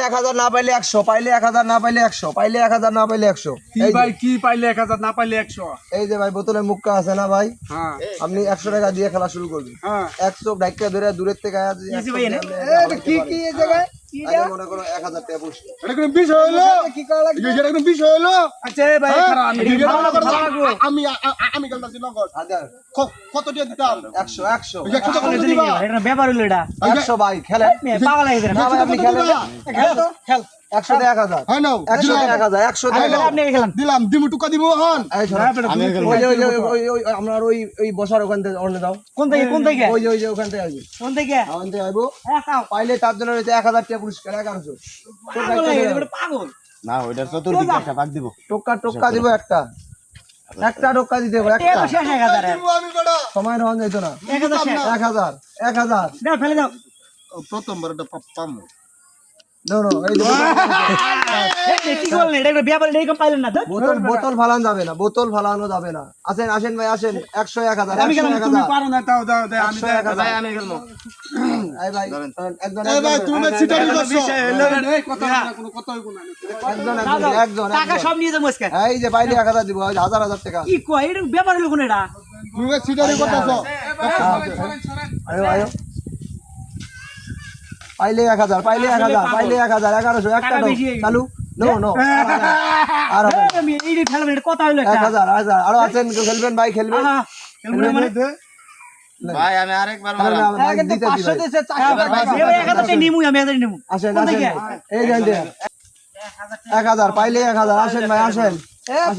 এক হাজার না পাইলে একশো পাইলে এক হাজার না পাইলে একশো পাইলে এক হাজার না পাইলে একশো। ভাই কি পাইলে এক হাজার না পাইলে একশো? এই যে ভাই বোতলের মুক্কা আছে না ভাই? হ্যাঁ। আপনি একশো টাকা দিয়ে খেলা শুরু করবেন। হ্যাঁ। একশো ডাইকা ধরে দূরের থেকে কি কি জায়গায় মনে টাকা পুরস্কার। এটা আচ্ছা একশো ভাই খেলেন। না ভাই আপনি খেলেন। না। খেল। একশো এক হাজার। একশো এক হাজার একশো দিয়ে এক হাজার। দিলাম দিমু টুকা দিব হন ওই যে- ওই যে- ওই- ওই- ওই- আপনার ওই ওই বসার ওখান থেকে অন্য দাও। কোন থেকে কোন থেকে? ওই ওই যে ওখান থেকে আসবে। কোন থেকে? ওখান থেকে আসব। পাইলে তার জন্য রয়েছে এক হাজার টাকা পুরস্কার এগারোশো। পাগল গেছে, এটা পাগল। না ওইটার চতুর্দিকে একটা ভাগ দিব। টোকা টোকা দিব একটা। একটা টোকা দিতে হবে একটা। সময় রহন যাইতো না। এক হাজার এক হাজার। প্রথমবার পামু। নো নো এই যে এই যে কি করলেন? এটা একটা ব্যাপার, এটা এরকম পাইলেন না তো? বোতল বোতল ফালানো যাবে না বোতল ফালানো যাবে না। আসেন আসেন ভাই আসেন। একশো এক হাজার আমি একশো গেলাম, তুমি পারো না তাও দাও দাও আমি দেখ আমি খেলব এই ভাই একজন এ ভাই একজন তুমি সিটারি করছ। এই কথা না কোনো কথা হইব না একজন। একজন টাকা সব নিয়ে যাব আজকে। এই যে বাইরে এক হাজার দিব হাজার হাজার টাকা। কি কয়? এটা ব্যাপার হলো কোন এটা? তুমি সিটারি করতেছো। আয়ো আয়ো পাইলে এক হাজার পাইলে এক হাজার পাইলে এক হাজার এগারোশো একটা হয়ে। চালু নো নো আর কথা হলো এক একটা। হাজার আরও আছেন খেলবেন ভাই খেলবেন মানে? ভাই আমি আরেকবার দিতে। হ্যাঁ, এক হাজার পাইলে এক হাজার আসেন ভাই আসেন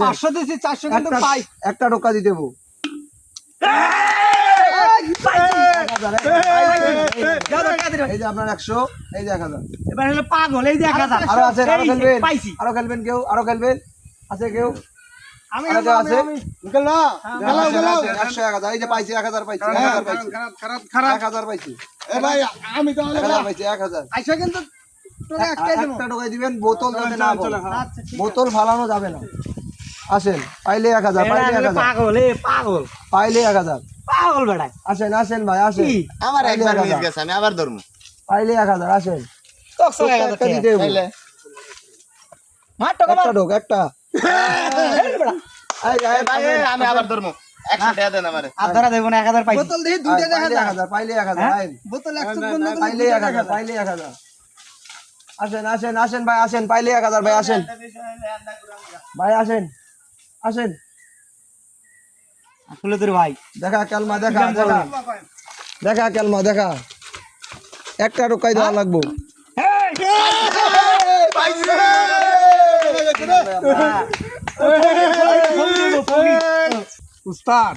পাঁচশো দিছি চারশো কিন্তু একটা পাই একটা টোকা দিয়ে দেবো দিও। এই যে আপনার একশো এই যে এক হাজার। এবার হলো পাগল, এই যে এক হাজার। আরও আছেন আরও খেলবেন পাইছি। আরও খেলবেন কেউ আরও খেলবেন। আছে কেউ? আমি আরও কেউ আছে? গেলাও গেলাও একশো এক এই যে পাইছি এক হাজার পাইছি এক হাজার পাইছি। খারাপ খারাপ খারাপ। এক হাজার পাইছি। এ ভাই আমি তাহলে এক হাজার পাইছি এক হাজার। আইসা কিন্তু তোরা একটাই দেবো। একটা টোকাই দিবেন বোতল যাতে না হ্যাঁ। বোতল ফালানো যাবে না। আসেন পাইলে এক হাজার এরা পাইলে এক হাজার। পাগল, এ পাগল। পাইলে এক হাজার। পাগল বেড়ায়। আসেন আসেন ভাই আসেন। আমার একবার এক মিস হাজার। গেছে আমি আবার ধরবো। পাইলে এক হাজার আসেন। একটা ঢোক একটা। আমি আবার ধরবো। একশো টাকা দেন আমারে। আর ধরা দেবো না, এক হাজার পাইছি। বোতল দিয়ে আয়, দুইটা দেখা পাইলে এক যায় হাজার পাইলে এক হাজার আয়। বোতল একশো বন্ধ করে পাইলে এক হাজার পাইলে এক হাজার। আসেন আসেন আসেন ভাই আসেন পাইলে এক হাজার ভাই আসেন। ভাই আসেন আসেন। তোর ভাই। দেখা কেলমা দেখা দেখা। দেখা কেলমা দেখা। একটা টোকাই দেওয়া লাগবো। উস্তাদ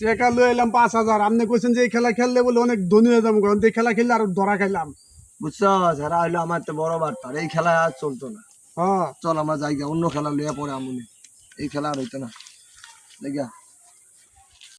টাকা লয়ে এলাম পাঁচ হাজার। আপনি কইছেন যে এই খেলা খেললে বলে অনেক ধনী হয়ে যাব। কারণ এই খেলা খেললে আর ধরা খাইলাম। বুঝছ যারা হইল আমার তো বড় বার্তা। এই খেলা আর চলতো না। হ্যাঁ। চল আমরা যাই গিয়া, অন্য খেলা লইয়া পরে আমুনি। এই খেলা আর হইতো না। দেখা